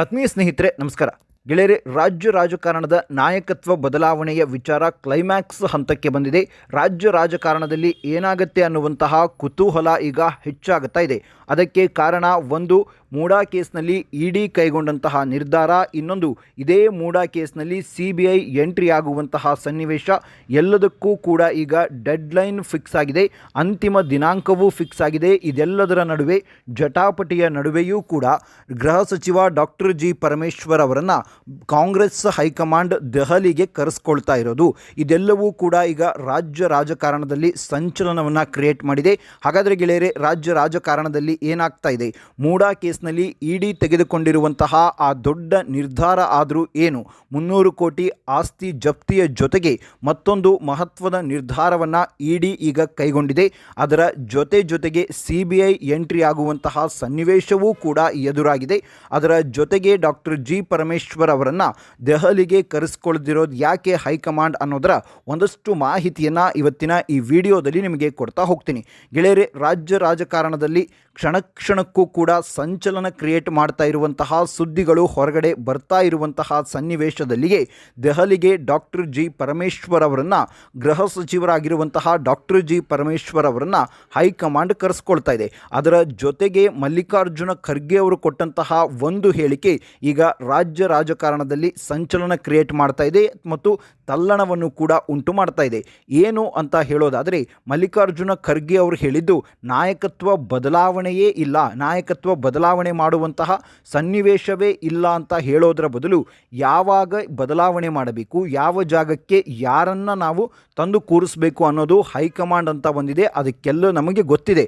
ಆತ್ಮೀಯ ಸ್ನೇಹಿತರೆ, ನಮಸ್ಕಾರ. ಗೆಳೆಯರೆ, ರಾಜ್ಯ ರಾಜಕಾರಣದ ನಾಯಕತ್ವ ಬದಲಾವಣೆಯ ವಿಚಾರ ಕ್ಲೈಮ್ಯಾಕ್ಸ್ ಹಂತಕ್ಕೆ ಬಂದಿದೆ. ರಾಜ್ಯ ರಾಜಕಾರಣದಲ್ಲಿ ಏನಾಗುತ್ತೆ ಅನ್ನುವಂತಹ ಕುತೂಹಲ ಈಗ ಹೆಚ್ಚಾಗುತ್ತಾ ಇದೆ. ಅದಕ್ಕೆ ಕಾರಣ ಒಂದು ಮೂಡಾ ಕೇಸ್ನಲ್ಲಿ ಇಡಿ ಕೈಗೊಂಡಂತಹ ನಿರ್ಧಾರ, ಇನ್ನೊಂದು ಇದೇ ಮೂಡಾ ಕೇಸ್ನಲ್ಲಿ ಸಿ ಬಿ ಐ ಎಂಟ್ರಿ ಆಗುವಂತಹ ಸನ್ನಿವೇಶ ಎಲ್ಲದಕ್ಕೂ ಕೂಡ ಈಗ ಡೆಡ್ಲೈನ್ ಫಿಕ್ಸ್ ಆಗಿದೆ. ಅಂತಿಮ ದಿನಾಂಕವೂ ಫಿಕ್ಸ್ ಆಗಿದೆ. ಇದೆಲ್ಲದರ ನಡುವೆ ಜಟಾಪಟಿಯ ನಡುವೆಯೂ ಕೂಡ ಗೃಹ ಸಚಿವ ಡಾಕ್ಟರ್ ಜಿ ಪರಮೇಶ್ವರ್ ಅವರನ್ನು ಕಾಂಗ್ರೆಸ್ ಹೈಕಮಾಂಡ್ ದೆಹಲಿಗೆ ಕರೆಸ್ಕೊಳ್ತಾ ಇರೋದು. ಇದೆಲ್ಲವೂ ಕೂಡ ಈಗ ರಾಜ್ಯ ರಾಜಕಾರಣದಲ್ಲಿ ಸಂಚಲನವನ್ನು ಕ್ರಿಯೇಟ್ ಮಾಡಿದೆ. ಹಾಗಾದರೆ ಗೆಳೆಯರೆ, ರಾಜ್ಯ ರಾಜಕಾರಣದಲ್ಲಿ ಏನಾಗ್ತಾ ಇದೆ? ಮೂಡಾ ಕೇಸ್ನಲ್ಲಿ ಇಡಿ ತೆಗೆದುಕೊಂಡಿರುವಂತಹ ಆ ದೊಡ್ಡ ನಿರ್ಧಾರ ಆದರೂ ಏನು? ಮುನ್ನೂರು ಕೋಟಿ ಆಸ್ತಿ ಜಪ್ತಿಯ ಜೊತೆಗೆ ಮತ್ತೊಂದು ಮಹತ್ವದ ನಿರ್ಧಾರವನ್ನು ಇಡಿ ಈಗ ಕೈಗೊಂಡಿದೆ. ಅದರ ಜೊತೆ ಜೊತೆಗೆ ಸಿ ಬಿ ಐ ಎಂಟ್ರಿ ಆಗುವಂತಹ ಸನ್ನಿವೇಶವೂ ಕೂಡ ಎದುರಾಗಿದೆ. ಅದರ ಜೊತೆಗೆ ಡಾಕ್ಟರ್ ಜಿ ಪರಮೇಶ್ವರ್ ಅವರನ್ನು ದೆಹಲಿಗೆ ಕರೆಸ್ಕೊಳ್ದಿರೋದು ಯಾಕೆ ಹೈಕಮಾಂಡ್ ಅನ್ನೋದರ ಒಂದಷ್ಟು ಮಾಹಿತಿಯನ್ನು ಇವತ್ತಿನ ಈ ವಿಡಿಯೋದಲ್ಲಿ ನಿಮಗೆ ಕೊಡ್ತಾ ಹೋಗ್ತೀನಿ. ಗೆಳೆಯರೆ, ರಾಜ್ಯ ರಾಜಕಾರಣದಲ್ಲಿ ಕ್ಷಣ ಕ್ಷಣಕ್ಕೂ ಕೂಡ ಸಂಚಲನ ಕ್ರಿಯೇಟ್ ಮಾಡ್ತಾ ಇರುವಂತಹ ಸುದ್ದಿಗಳು ಹೊರಗಡೆ ಬರ್ತಾ ಇರುವಂತಹ ಸನ್ನಿವೇಶದಲ್ಲಿಯೇ ದೆಹಲಿಗೆ ಡಾಕ್ಟರ್ ಜಿ ಪರಮೇಶ್ವರ್ ಅವರನ್ನು ಗೃಹ ಸಚಿವರಾಗಿರುವಂತಹ ಡಾಕ್ಟರ್ ಜಿ ಪರಮೇಶ್ವರ್ ಅವರನ್ನು ಹೈಕಮಾಂಡ್ ಕರೆಸ್ಕೊಳ್ತಾ ಇದೆ. ಅದರ ಜೊತೆಗೆ ಮಲ್ಲಿಕಾರ್ಜುನ ಖರ್ಗೆ ಅವರು ಕೊಟ್ಟಂತಹ ಒಂದು ಹೇಳಿಕೆ ಈಗ ರಾಜ್ಯ ರಾಜಕಾರಣದಲ್ಲಿ ಸಂಚಲನ ಕ್ರಿಯೇಟ್ ಮಾಡ್ತಾ ಇದೆ ಮತ್ತು ತಲ್ಲಣವನ್ನು ಕೂಡ ಉಂಟು ಮಾಡ್ತಾ ಇದೆ. ಏನು ಅಂತ ಹೇಳೋದಾದರೆ, ಮಲ್ಲಿಕಾರ್ಜುನ ಖರ್ಗೆ ಅವರು ಹೇಳಿದ್ದು, ನಾಯಕತ್ವ ಬದಲಾವಣೆಯೇ ಇಲ್ಲ, ನಾಯಕತ್ವ ಬದಲಾವಣೆ ಮಾಡುವಂತಹ ಸನ್ನಿವೇಶವೇ ಇಲ್ಲ ಅಂತ ಹೇಳೋದರ ಬದಲು ಯಾವಾಗ ಬದಲಾವಣೆ ಮಾಡಬೇಕು, ಯಾವ ಜಾಗಕ್ಕೆ ಯಾರನ್ನು ನಾವು ತಂದು ಕೂರಿಸಬೇಕು ಅನ್ನೋದು ಹೈಕಮಾಂಡ್ ಅಂತ ಬಂದಿದೆ, ಅದಕ್ಕೆಲ್ಲ ನಮಗೆ ಗೊತ್ತಿದೆ.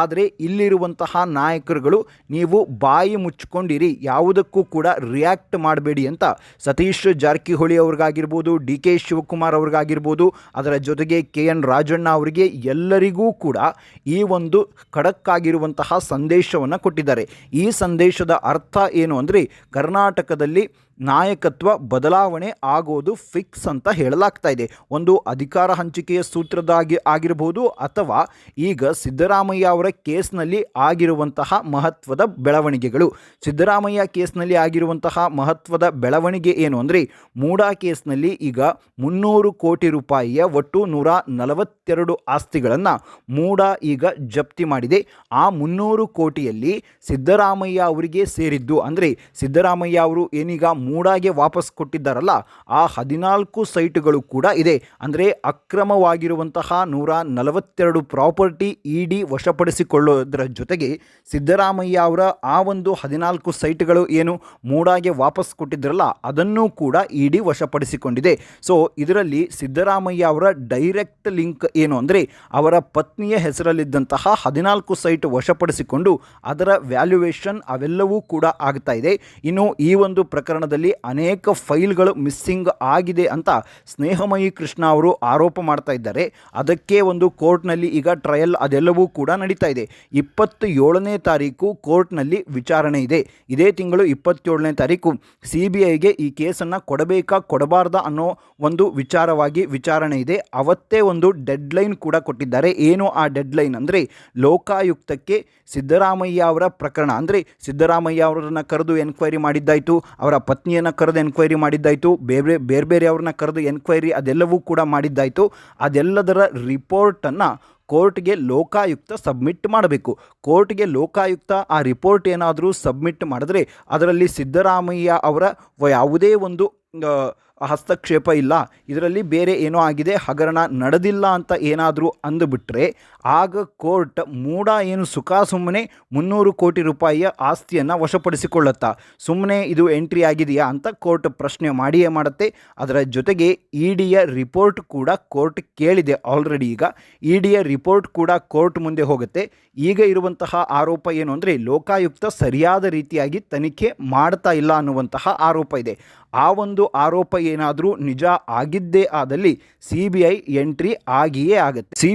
ಆದರೆ ಇಲ್ಲಿರುವಂತಹ ನಾಯಕರುಗಳು, ನೀವು ಬಾಯಿ ಮುಚ್ಚಿಕೊಂಡಿರಿ ಯಾವುದಕ್ಕೂ ಕೂಡ ರಿಯಾಕ್ಟ್ ಮಾಡಬೇಡಿ ಅಂತ ಸತೀಶ್ ಜಾರಕಿಹೊಳಿ ಅವ್ರಿಗಾಗಿರ್ಬೋದು ಡಿ ಕೆ ಶಿವಕುಮಾರ್ ಅವ್ರಿಗಾಗಿರ್ಬೋದು, ಅದರ ಜೊತೆಗೆ ಕೆ ಎನ್ ರಾಜಣ್ಣ ಅವರಿಗೆ ಎಲ್ಲರಿಗೂ ಕೂಡ ಈ ಒಂದು ಖಡಕ್ ಆಗಿರುವಂತಹ ಸಂದೇಶವನ್ನು ಕೊಟ್ಟಿದ್ದಾರೆ. ಈ ಸಂದೇಶದ ಅರ್ಥ ಏನು ಅಂದರೆ, ಕರ್ನಾಟಕದಲ್ಲಿ ನಾಯಕತ್ವ ಬದಲಾವಣೆ ಆಗೋದು ಫಿಕ್ಸ್ ಅಂತ ಹೇಳಲಾಗ್ತಾ ಇದೆ. ಒಂದು ಅಧಿಕಾರ ಹಂಚಿಕೆಯ ಸೂತ್ರದಾಗಿ ಆಗಿರಬಹುದು ಅಥವಾ ಈಗ ಸಿದ್ದರಾಮಯ್ಯ ಅವರ ಕೇಸ್ನಲ್ಲಿ ಆಗಿರುವಂತಹ ಮಹತ್ವದ ಬೆಳವಣಿಗೆಗಳು. ಸಿದ್ದರಾಮಯ್ಯ ಕೇಸ್ನಲ್ಲಿ ಆಗಿರುವಂತಹ ಮಹತ್ವದ ಬೆಳವಣಿಗೆ ಏನು ಅಂದರೆ ಮೂಡಾ ಕೇಸ್ನಲ್ಲಿ ಈಗ ಮುನ್ನೂರು ಕೋಟಿ ರೂಪಾಯಿಯ ಒಟ್ಟು ನೂರ ನಲವತ್ತೆರಡು ಆಸ್ತಿಗಳನ್ನು ಮೂಡಾ ಈಗ ಜಪ್ತಿ ಮಾಡಿದೆ. ಆ ಮುನ್ನೂರು ಕೋಟಿಯಲ್ಲಿ ಸಿದ್ದರಾಮಯ್ಯ ಅವರಿಗೆ ಸೇರಿದ್ದು ಅಂದರೆ ಸಿದ್ದರಾಮಯ್ಯ ಅವರು ಏನೀಗ ಮೂಡಾಗೆ ವಾಪಸ್ ಕೊಟ್ಟಿದ್ದಾರಲ್ಲ, ಆ ಹದಿನಾಲ್ಕು ಸೈಟ್ಗಳು ಕೂಡ ಇದೆ. ಅಂದರೆ ಅಕ್ರಮವಾಗಿರುವಂತಹ ನೂರ ನಲವತ್ತೆರಡು ಪ್ರಾಪರ್ಟಿ ಇ ಡಿ ವಶಪಡಿಸಿಕೊಳ್ಳೋದರ ಜೊತೆಗೆ ಸಿದ್ದರಾಮಯ್ಯ ಅವರ ಆ ಒಂದು ಹದಿನಾಲ್ಕು ಸೈಟ್ಗಳು ಏನು ಮೂಡಾಗೆ ವಾಪಸ್ ಕೊಟ್ಟಿದ್ದರಲ್ಲ ಅದನ್ನೂ ಕೂಡ ಇ ಡಿ ವಶಪಡಿಸಿಕೊಂಡಿದೆ. ಸೊ ಇದರಲ್ಲಿ ಸಿದ್ದರಾಮಯ್ಯ ಅವರ ಡೈರೆಕ್ಟ್ ಲಿಂಕ್ ಏನು ಅಂದರೆ, ಅವರ ಪತ್ನಿಯ ಹೆಸರಲ್ಲಿದ್ದಂತಹ ಹದಿನಾಲ್ಕು ಸೈಟ್ ವಶಪಡಿಸಿಕೊಂಡು ಅದರ ವ್ಯಾಲ್ಯುವೇಷನ್ ಅವೆಲ್ಲವೂ ಕೂಡ ಆಗ್ತಾ ಇದೆ. ಇನ್ನು ಈ ಒಂದು ಪ್ರಕರಣದಲ್ಲಿ ಅನೇಕ ಫೈಲ್ಗಳು ಮಿಸ್ಸಿಂಗ್ ಆಗಿದೆ ಅಂತ ಸ್ನೇಹಮಯಿ ಕೃಷ್ಣ ಅವರು ಆರೋಪ ಮಾಡ್ತಾ ಇದ್ದಾರೆ. ಅದಕ್ಕೆ ಒಂದು ಕೋರ್ಟ್ನಲ್ಲಿ ಈಗ ಟ್ರಯಲ್ ಅದೆಲ್ಲವೂ ಕೂಡ ನಡೀತಾ ಇದೆ. ಇಪ್ಪತ್ತು ಏಳನೇ ತಾರೀಕು ಕೋರ್ಟ್ನಲ್ಲಿ ವಿಚಾರಣೆ ಇದೆ. ಇದೇ ತಿಂಗಳು ಇಪ್ಪತ್ತೇಳನೇ ತಾರೀಕು ಸಿ ಬಿ ಐಗೆ ಈ ಕೇಸನ್ನು ಕೊಡಬೇಕಾ, ಕೊಡಬಾರ್ದ ಅನ್ನೋ ಒಂದು ವಿಚಾರವಾಗಿ ವಿಚಾರಣೆ ಇದೆ. ಅವತ್ತೇ ಒಂದು ಡೆಡ್ಲೈನ್ ಕೂಡ ಕೊಟ್ಟಿದ್ದಾರೆ. ಏನು ಆ ಡೆಡ್ಲೈನ್ ಅಂದರೆ ಲೋಕಾಯುಕ್ತಕ್ಕೆ ಸಿದ್ದರಾಮಯ್ಯ ಅವರ ಪ್ರಕರಣ. ಅಂದರೆ ಸಿದ್ದರಾಮಯ್ಯ ಅವರನ್ನು ಕರೆದು ಎನ್ಕ್ವೈರಿ ಮಾಡಿದ್ದಾಯಿತು. ಅವರ ಪತ್ನಿಯನ್ನು ಕರೆದು ಎನ್ಕ್ವೈರಿ ಮಾಡಿದ್ದಾಯಿತು. ಬೇರೆ ಬೇರೆ ಬೇರೆ ಅವ್ರನ್ನ ಕರೆದು ಎನ್ಕ್ವೈರಿ ಅದೆಲ್ಲವೂ ಕೂಡ ಮಾಡಿದ್ದಾಯಿತು. ಅದೆಲ್ಲದರ ರಿಪೋರ್ಟನ್ನು ಕೋರ್ಟ್ಗೆ ಲೋಕಾಯುಕ್ತ ಸಬ್ಮಿಟ್ ಮಾಡಬೇಕು. ಕೋರ್ಟ್ಗೆ ಲೋಕಾಯುಕ್ತ ಆ ರಿಪೋರ್ಟ್ ಏನಾದರೂ ಸಬ್ಮಿಟ್ ಮಾಡಿದ್ರೆ ಅದರಲ್ಲಿ ಸಿದ್ದರಾಮಯ್ಯ ಅವರ ಯಾವುದೇ ಒಂದು ಹಸ್ತಕ್ಷೇಪ ಇಲ್ಲ. ಇದರಲ್ಲಿ ಬೇರೆ ಏನೋ ಆಗಿದೆ, ಹಗರಣ ನಡೆದಿಲ್ಲ ಅಂತ ಏನಾದರೂ ಅಂದುಬಿಟ್ರೆ, ಆಗ ಕೋರ್ಟ್ ಮೂಡ ಏನು ಸುಖ ಸುಮ್ಮನೆ ಮುನ್ನೂರು ಕೋಟಿ ರೂಪಾಯಿಯ ಆಸ್ತಿಯನ್ನು ವಶಪಡಿಸಿಕೊಳ್ಳುತ್ತಾ ಸುಮ್ಮನೆ ಇದು ಎಂಟ್ರಿ ಆಗಿದೆಯಾ ಅಂತ ಕೋರ್ಟ್ ಪ್ರಶ್ನೆ ಮಾಡಿಯೇ ಮಾಡುತ್ತೆ. ಅದರ ಜೊತೆಗೆ ಇ ಡಿಯ ರಿಪೋರ್ಟ್ ಕೂಡ ಕೋರ್ಟ್ ಕೇಳಿದೆ ಆಲ್ರೆಡಿ ಈಗ. ಇ ಡಿಯ ರಿಪೋರ್ಟ್ ಕೂಡ ಕೋರ್ಟ್ ಮುಂದೆ ಹೋಗುತ್ತೆ. ಈಗ ಇರುವಂತಹ ಆರೋಪ ಏನು ಅಂದರೆ, ಲೋಕಾಯುಕ್ತ ಸರಿಯಾದ ರೀತಿಯಾಗಿ ತನಿಖೆ ಮಾಡ್ತಾ ಇಲ್ಲ ಅನ್ನುವಂತಹ ಆರೋಪ ಇದೆ. ಆ ಒಂದು ಆರೋಪ ಏನಾದರೂ ನಿಜ ಆಗಿದ್ದೇ ಆದಲ್ಲಿ ಸಿ ಎಂಟ್ರಿ ಆಗಿಯೇ ಆಗುತ್ತೆ. ಸಿ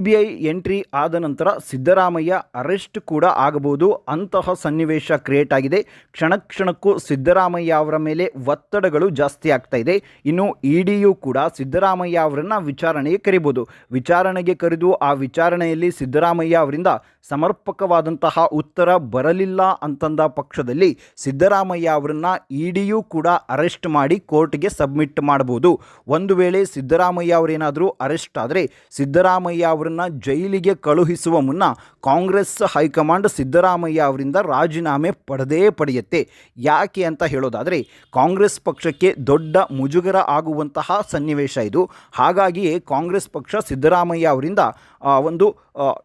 ಎಂಟ್ರಿ ಆದ ನಂತರ ಸಿದ್ದರಾಮಯ್ಯ ಅರೆಸ್ಟ್ ಕೂಡ ಆಗಬಹುದು. ಅಂತಹ ಸನ್ನಿವೇಶ ಕ್ರಿಯೇಟ್ ಆಗಿದೆ. ಕ್ಷಣ ಕ್ಷಣಕ್ಕೂ ಸಿದ್ದರಾಮಯ್ಯ ಅವರ ಮೇಲೆ ಒತ್ತಡಗಳು ಜಾಸ್ತಿ ಆಗ್ತಾ ಇದೆ. ಇನ್ನು ಇ ಡಿಯು ಕೂಡ ಸಿದ್ದರಾಮಯ್ಯ ಅವರನ್ನು ವಿಚಾರಣೆಗೆ ಕರಿಬೋದು ವಿಚಾರಣೆಗೆ ಕರೆದು ಆ ವಿಚಾರಣೆಯಲ್ಲಿ ಸಿದ್ದರಾಮಯ್ಯ ಅವರಿಂದ ಸಮರ್ಪಕವಾದಂತಹ ಉತ್ತರ ಬರಲಿಲ್ಲ ಅಂತಂದ ಪಕ್ಷದಲ್ಲಿ ಸಿದ್ದರಾಮಯ್ಯ ಅವರನ್ನು ಇಡಿಯೂ ಕೂಡ ಅರೆಸ್ಟ್ ಮಾಡಿ ಕೋರ್ಟ್ಗೆ ಸಬ್ಮಿಟ್ ಮಾಡಬಹುದು ಒಂದು ವೇಳೆ ಸಿದ್ದರಾಮಯ್ಯ ಅವರೇನಾದರೂ ಅರೆಸ್ಟ್ ಆದರೆ ಸಿದ್ದರಾಮಯ್ಯ ಅವರನ್ನ ಜೈಲಿಗೆ ಕಳುಹಿಸುವ ಮುನ್ನ ಕಾಂಗ್ರೆಸ್ ಹೈಕಮಾಂಡ್ ಸಿದ್ದರಾಮಯ್ಯ ಅವರಿಂದ ರಾಜೀನಾಮೆ ಪಡೆದೇ ಪಡೆಯುತ್ತೆ. ಯಾಕೆ ಅಂತ ಹೇಳೋದಾದರೆ ಕಾಂಗ್ರೆಸ್ ಪಕ್ಷಕ್ಕೆ ದೊಡ್ಡ ಮುಜುಗರ ಆಗುವಂತಹ ಸನ್ನಿವೇಶ ಇದು. ಹಾಗಾಗಿಯೇ ಕಾಂಗ್ರೆಸ್ ಪಕ್ಷ ಸಿದ್ದರಾಮಯ್ಯ ಅವರಿಂದ ಒಂದು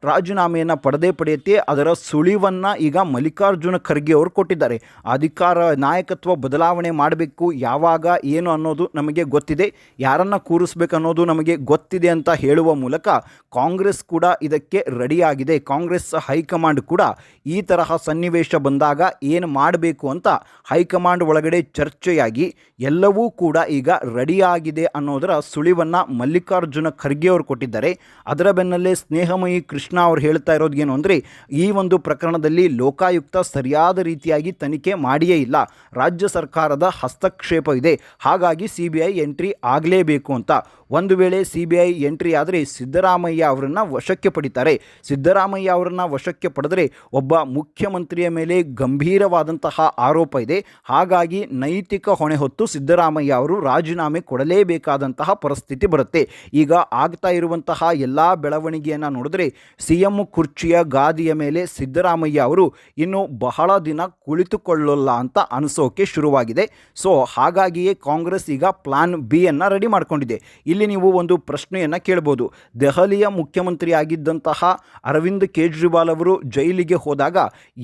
ರಾಜೀನಾಮೆಯನ್ನು ಪಡೆದೇ ಪಡೆಯುತ್ತೆ. ಅದರ ಸುಳಿವನ್ನು ಈಗ ಮಲ್ಲಿಕಾರ್ಜುನ ಖರ್ಗೆ ಅವರು ಕೊಟ್ಟಿದ್ದಾರೆ. ಅಧಿಕಾರ, ನಾಯಕತ್ವ ಬದಲಾವಣೆ ಮಾಡಬೇಕು. ಯಾವಾಗ, ಏನು ಅನ್ನೋದು ನಮಗೆ ಗೊತ್ತಿದೆ. ಯಾರನ್ನು ಕೂರಿಸ್ಬೇಕು ಅನ್ನೋದು ನಮಗೆ ಗೊತ್ತಿದೆ ಅಂತ ಹೇಳುವ ಮೂಲಕ ಕಾಂಗ್ರೆಸ್ ಕೂಡ ಇದಕ್ಕೆ ರೆಡಿಯಾಗಿದೆ. ಕಾಂಗ್ರೆಸ್ ಹೈಕಮಾಂಡ್ ಕೂಡ ಈ ತರಹ ಸನ್ನಿವೇಶ ಬಂದಾಗ ಏನು ಮಾಡಬೇಕು ಅಂತ ಹೈಕಮಾಂಡ್ ಒಳಗಡೆ ಚರ್ಚೆಯಾಗಿ ಎಲ್ಲವೂ ಕೂಡ ಈಗ ರೆಡಿಯಾಗಿದೆ ಅನ್ನೋದರ ಸುಳಿವನ್ನು ಮಲ್ಲಿಕಾರ್ಜುನ ಖರ್ಗೆ ಅವರು ಕೊಟ್ಟಿದ್ದಾರೆ. ಅದರ ಬೆನ್ನಲ್ಲೇ ಸ್ನೇಹಮಯಿ ಕೃಷ್ಣ ಅವರು ಹೇಳ್ತಾ ಇರೋದು ಏನು ಅಂದರೆ ಈ ಒಂದು ಪ್ರಕರಣದಲ್ಲಿ ಲೋಕಾಯುಕ್ತ ಸರಿಯಾದ ರೀತಿಯಾಗಿ ತನಿಖೆ ಮಾಡಿಯೇ ಇಲ್ಲ. ರಾಜ್ಯ ಸರ್ಕಾರದ ಹಸ್ತಕ್ಷೇಪ ಇದೆ. ಹಾಗಾಗಿ ಸಿ ಬಿ ಐ ಎಂಟ್ರಿ ಆಗಲೇಬೇಕು ಅಂತ. ಒಂದು ವೇಳೆ ಸಿ ಬಿ ಐ ಎಂಟ್ರಿ ಆದರೆ ಸಿದ್ದರಾಮಯ್ಯ ಅವರನ್ನು ವಶಕ್ಕೆ ಪಡಿತಾರೆ. ಸಿದ್ದರಾಮಯ್ಯ ಅವರನ್ನು ವಶಕ್ಕೆ ಪಡೆದರೆ ಒಬ್ಬ ಮುಖ್ಯಮಂತ್ರಿಯ ಮೇಲೆ ಗಂಭೀರವಾದಂತಹ ಆರೋಪ ಇದೆ. ಹಾಗಾಗಿ ನೈತಿಕ ಹೊಣೆ ಹೊತ್ತು ಸಿದ್ದರಾಮಯ್ಯ ಅವರು ರಾಜೀನಾಮೆ ಕೊಡಲೇಬೇಕಾದಂತಹ ಪರಿಸ್ಥಿತಿ ಬರುತ್ತೆ. ಈಗ ಆಗ್ತಾ ಇರುವಂತಹ ಎಲ್ಲ ಬೆಳವಣಿಗೆಯನ್ನು ನೋಡಿದ್ರೆ ಸಿ ಎಂ ಕುರ್ಚಿಯ ಗಾದಿಯ ಮೇಲೆ ಸಿದ್ದರಾಮಯ್ಯ ಅವರು ಇನ್ನು ಬಹಳ ದಿನ ಕುಳಿತುಕೊಳ್ಳಲ್ಲ ಅಂತ ಅನಿಸೋಕೆ ಶುರುವಾಗಿದೆ. ಸೊ, ಹಾಗಾಗಿಯೇ ಕಾಂಗ್ರೆಸ್ ಈಗ ಪ್ಲಾನ್ ಬಿ ಅನ್ನು ರೆಡಿ ಮಾಡಿಕೊಂಡಿದೆ. ಇಲ್ಲಿ ನೀವು ಒಂದು ಪ್ರಶ್ನೆಯನ್ನು ಕೇಳ್ಬೋದು. ದೆಹಲಿಯ ಮುಖ್ಯಮಂತ್ರಿ ಆಗಿದ್ದಂತಹ ಅರವಿಂದ್ ಕೇಜ್ರಿವಾಲ್ ಅವರು ಜೈಲಿಗೆ ಹೋದಾಗ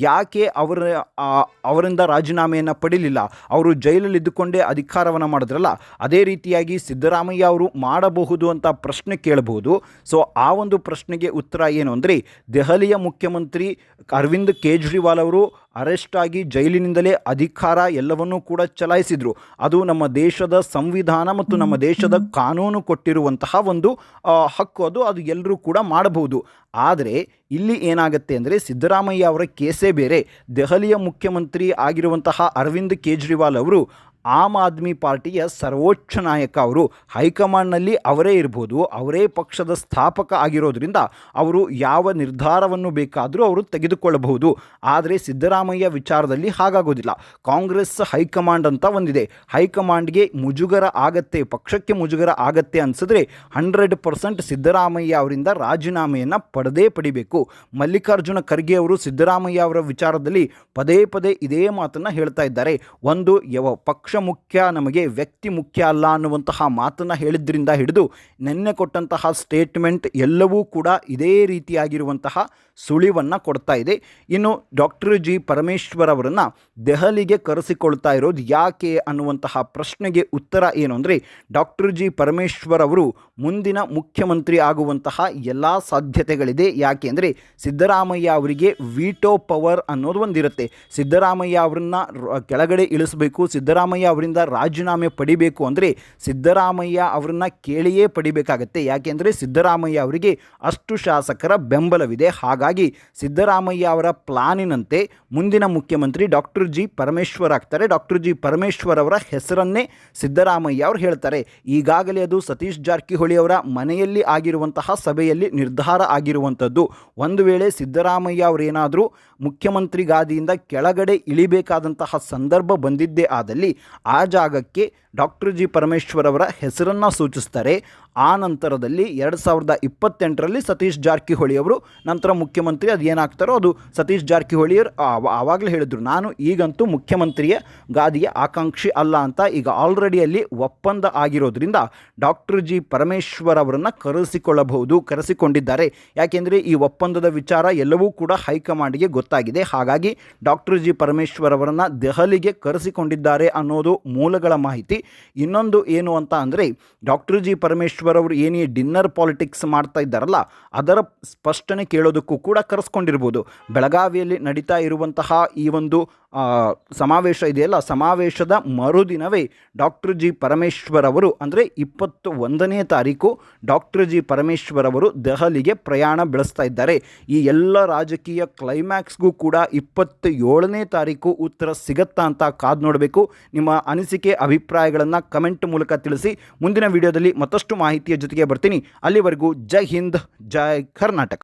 ಯಾಕೆ ಅವರ ಅವರಿಂದ ರಾಜೀನಾಮೆಯನ್ನು ಪಡೀಲಿಲ್ಲ? ಅವರು ಜೈಲಲ್ಲಿ ಇದ್ದುಕೊಂಡೇ ಅಧಿಕಾರವನ್ನು ಮಾಡಿದ್ರಲ್ಲ? ಅದೇ ರೀತಿಯಾಗಿ ಸಿದ್ದರಾಮಯ್ಯ ಅವರು ಮಾಡಬಹುದು ಅಂತ ಪ್ರಶ್ನೆ ಕೇಳಬಹುದು ಸೊ, ಆ ಒಂದು ಪ್ರಶ್ನೆಗೆ ಉತ್ತರ ಏನು ಅಂದರೆ ದೆಹಲಿಯ ಮುಖ್ಯಮಂತ್ರಿ ಅರವಿಂದ್ ಕೇಜ್ರಿವಾಲ್ ಅವರು ಅರೆಸ್ಟ್ ಆಗಿ ಜೈಲಿನಿಂದಲೇ ಅಧಿಕಾರ ಎಲ್ಲವನ್ನೂ ಕೂಡ ಚಲಾಯಿಸಿದರು. ಅದು ನಮ್ಮ ದೇಶದ ಸಂವಿಧಾನ ಮತ್ತು ನಮ್ಮ ದೇಶದ ಕಾನೂನು ಕೊಟ್ಟಿರುವಂತಹ ಒಂದು ಹಕ್ಕು. ಅದು ಅದು ಎಲ್ಲರೂ ಕೂಡ ಮಾಡಬಹುದು. ಆದರೆ ಇಲ್ಲಿ ಏನಾಗುತ್ತೆ ಅಂದರೆ ಸಿದ್ದರಾಮಯ್ಯ ಅವರ ಕೇಸೇ ಬೇರೆ. ದೆಹಲಿಯ ಮುಖ್ಯಮಂತ್ರಿ ಆಗಿರುವಂತಹ ಅರವಿಂದ್ ಕೇಜ್ರಿವಾಲ್ ಅವರು ಆಮ್ ಆದ್ಮಿ ಪಾರ್ಟಿಯ ಸರ್ವೋಚ್ಚ ನಾಯಕ ಅವರು ಹೈಕಮಾಂಡ್ನಲ್ಲಿ ಅವರೇ ಇರ್ಬೋದು, ಅವರೇ ಪಕ್ಷದ ಸ್ಥಾಪಕ ಆಗಿರೋದ್ರಿಂದ ಅವರು ಯಾವ ನಿರ್ಧಾರವನ್ನು ಬೇಕಾದರೂ ಅವರು ತೆಗೆದುಕೊಳ್ಳಬಹುದು. ಆದರೆ ಸಿದ್ದರಾಮಯ್ಯ ವಿಚಾರದಲ್ಲಿ ಹಾಗಾಗೋದಿಲ್ಲ. ಕಾಂಗ್ರೆಸ್ ಹೈಕಮಾಂಡ್ ಅಂತ ಒಂದಿದೆ. ಹೈಕಮಾಂಡ್ಗೆ ಮುಜುಗರ ಆಗತ್ತೆ, ಪಕ್ಷಕ್ಕೆ ಮುಜುಗರ ಆಗತ್ತೆ ಅನಿಸಿದ್ರೆ ಹಂಡ್ರೆಡ್ ಪರ್ಸೆಂಟ್ ಸಿದ್ದರಾಮಯ್ಯ ಅವರಿಂದ ರಾಜೀನಾಮೆಯನ್ನು ಪಡೆದೇ ಪಡಿಬೇಕು. ಮಲ್ಲಿಕಾರ್ಜುನ ಖರ್ಗೆ ಅವರು ಸಿದ್ದರಾಮಯ್ಯ ಅವರ ವಿಚಾರದಲ್ಲಿ ಪದೇ ಪದೇ ಇದೇ ಮಾತನ್ನು ಹೇಳ್ತಾ ಇದ್ದಾರೆ. ಒಂದು, ಯಾವ ಪಕ್ಷ ಮುಖ್ಯ ನಮಗೆ ವ್ಯಕ್ತಿ ಮುಖ್ಯ ಅಲ್ಲ ಅನ್ನುವಂತಹ ಮಾತನ್ನು ಹೇಳಿದ್ರಿಂದ ಹಿಡಿದು ನಿನ್ನೆ ಕೊಟ್ಟಂತಹ ಸ್ಟೇಟ್ಮೆಂಟ್ ಎಲ್ಲವೂ ಕೂಡ ಇದೇ ರೀತಿಯಾಗಿರುವಂತಹ ಸುಳಿವನ್ನು ಕೊಡ್ತಾ ಇದೆ. ಇನ್ನು ಡಾಕ್ಟರ್ ಜಿ ಪರಮೇಶ್ವರ್ ಅವರನ್ನು ದೆಹಲಿಗೆ ಕರೆಸಿಕೊಳ್ತಾ ಇರೋದು ಯಾಕೆ ಅನ್ನುವಂತಹ ಪ್ರಶ್ನೆಗೆ ಉತ್ತರ ಏನು ಅಂದರೆ ಡಾಕ್ಟರ್ ಜಿ ಪರಮೇಶ್ವರ್ ಅವರು ಮುಂದಿನ ಮುಖ್ಯಮಂತ್ರಿ ಆಗುವಂತಹ ಎಲ್ಲ ಸಾಧ್ಯತೆಗಳಿದೆ. ಯಾಕೆ ಅಂದರೆ ಸಿದ್ದರಾಮಯ್ಯ ಅವರಿಗೆ ವಿಟೋ ಪವರ್ ಅನ್ನೋದು ಒಂದಿರುತ್ತೆ. ಸಿದ್ದರಾಮಯ್ಯ ಅವರನ್ನ ಕೆಳಗಡೆ ಇಳಿಸಬೇಕು. ಸಿದ್ದರಾಮಯ್ಯ ಅವರಿಂದ ರಾಜೀನಾಮೆ ಪಡಿಬೇಕು ಅಂದರೆ ಸಿದ್ದರಾಮಯ್ಯ ಅವರನ್ನ ಕೇಳಿಯೇ ಪಡಿಬೇಕಾಗತ್ತೆ. ಯಾಕೆಂದರೆ ಸಿದ್ದರಾಮಯ್ಯ ಅವರಿಗೆ ಅಷ್ಟು ಶಾಸಕರ ಬೆಂಬಲವಿದೆ. ಹಾಗಾಗಿ ಸಿದ್ದರಾಮಯ್ಯ ಅವರ ಪ್ಲಾನಿನಂತೆ ಮುಂದಿನ ಮುಖ್ಯಮಂತ್ರಿ ಡಾಕ್ಟರ್ ಜಿ ಪರಮೇಶ್ವರ್ ಆಗ್ತಾರೆ. ಡಾಕ್ಟರ್ ಜಿ ಪರಮೇಶ್ವರ್ ಅವರ ಹೆಸರನ್ನೇ ಸಿದ್ದರಾಮಯ್ಯ ಅವರು ಹೇಳ್ತಾರೆ. ಈಗಾಗಲೇ ಅದು ಸತೀಶ್ ಜಾರಕಿಹೊಳಿ ಅವರ ಮನೆಯಲ್ಲಿ ಆಗಿರುವಂತಹ ಸಭೆಯಲ್ಲಿ ನಿರ್ಧಾರ ಆಗಿರುವಂಥದ್ದು. ಒಂದು ವೇಳೆ ಸಿದ್ದರಾಮಯ್ಯ ಅವರೇನಾದರೂ ಮುಖ್ಯಮಂತ್ರಿ ಗಾದಿಯಿಂದ ಕೆಳಗಡೆ ಇಳಿಬೇಕಾದಂತಹ ಸಂದರ್ಭ ಬಂದಿದ್ದೇ ಆದಲ್ಲಿ ಆ ಜಾಗಕ್ಕೆ ಡಾಕ್ಟರ್ ಜಿ ಪರಮೇಶ್ವರವರ ಹೆಸರನ್ನು ಸೂಚಿಸ್ತಾರೆ. ಆ ನಂತರದಲ್ಲಿ ಎರಡು ಸಾವಿರದ ಇಪ್ಪತ್ತೆಂಟರಲ್ಲಿ ಸತೀಶ್ ಜಾರಕಿಹೊಳಿ ಅವರು, ನಂತರ ಮುಖ್ಯಮಂತ್ರಿ ಅದು ಏನಾಗ್ತಾರೋ ಅದು ಸತೀಶ್ ಜಾರಕಿಹೊಳಿಯವರು ಆವಾಗಲೇ ಹೇಳಿದರು. ನಾನು ಈಗಂತೂ ಮುಖ್ಯಮಂತ್ರಿಯ, ಗಾದಿಯ ಆಕಾಂಕ್ಷಿ ಅಲ್ಲ ಅಂತ ಈಗ ಆಲ್ರೆಡಿ ಅಲ್ಲಿ ಒಪ್ಪಂದ ಆಗಿರೋದ್ರಿಂದ ಡಾಕ್ಟರ್ ಜಿ ಪರಮೇಶ್ವರ್ ಅವರನ್ನು ಕರೆಸಿಕೊಳ್ಳಬಹುದು, ಕರೆಸಿಕೊಂಡಿದ್ದಾರೆ. ಯಾಕೆಂದರೆ ಈ ಒಪ್ಪಂದದ ವಿಚಾರ ಎಲ್ಲವೂ ಕೂಡ ಹೈಕಮಾಂಡ್ಗೆ ಗೊತ್ತಾಗಿದೆ. ಹಾಗಾಗಿ ಡಾಕ್ಟರ್ ಜಿ ಪರಮೇಶ್ವರ್ ಅವರನ್ನು ದೆಹಲಿಗೆ ಕರೆಸಿಕೊಂಡಿದ್ದಾರೆ ಅನ್ನೋದು ಮೂಲಗಳ ಮಾಹಿತಿ. ಇನ್ನೊಂದು ಏನು ಅಂತ ಅಂದರೆ, ಡಾಕ್ಟರ್ ಜಿ ಪರಮೇಶ್ವರ್ ಅವರು ಏನೇ ಡಿನ್ನರ್ ಪಾಲಿಟಿಕ್ಸ್ ಮಾಡ್ತಾ ಇದ್ದಾರಲ್ಲ, ಅದರ ಸ್ಪಷ್ಟನೆ ಕೇಳೋದಕ್ಕೂ ಕೂಡ ಕರೆಸ್ಕೊಂಡಿರ್ಬೋದು. ಬೆಳಗಾವಿಯಲ್ಲಿ ನಡೀತಾ ಇರುವಂತಹ ಈ ಒಂದು ಸಮಾವೇಶ ಇದೆಯಲ್ಲ, ಸಮಾವೇಶದ ಮರುದಿನವೇ ಡಾಕ್ಟರ್ ಜಿ ಪರಮೇಶ್ವರ್ ಅವರು, ಅಂದರೆ ಇಪ್ಪತ್ತು ಒಂದನೇ ತಾರೀಕು ಡಾಕ್ಟರ್ ಜಿ ಪರಮೇಶ್ವರ್ ಅವರು ದೆಹಲಿಗೆ ಪ್ರಯಾಣ ಬೆಳೆಸ್ತಾ ಇದ್ದಾರೆ. ಈ ಎಲ್ಲ ರಾಜಕೀಯ ಕ್ಲೈಮ್ಯಾಕ್ಸ್ಗೂ ಕೂಡ ಇಪ್ಪತ್ತ ಏಳನೇ ತಾರೀಕು ಉತ್ತರ ಸಿಗತ್ತಾ ಅಂತ ಕಾದು ನೋಡಬೇಕು. ನಿಮ್ಮ ಅನಿಸಿಕೆ, ಅಭಿಪ್ರಾಯಗಳನ್ನು ಕಮೆಂಟ್ ಮೂಲಕ ತಿಳಿಸಿ. ಮುಂದಿನ ವಿಡಿಯೋದಲ್ಲಿ ಮತ್ತಷ್ಟು ಮಾಹಿತಿಯ ಜೊತೆಗೆ ಬರ್ತೀನಿ. ಅಲ್ಲಿವರೆಗೂ ಜೈ ಹಿಂದ್ ಜೈ ಕರ್ನಾಟಕ.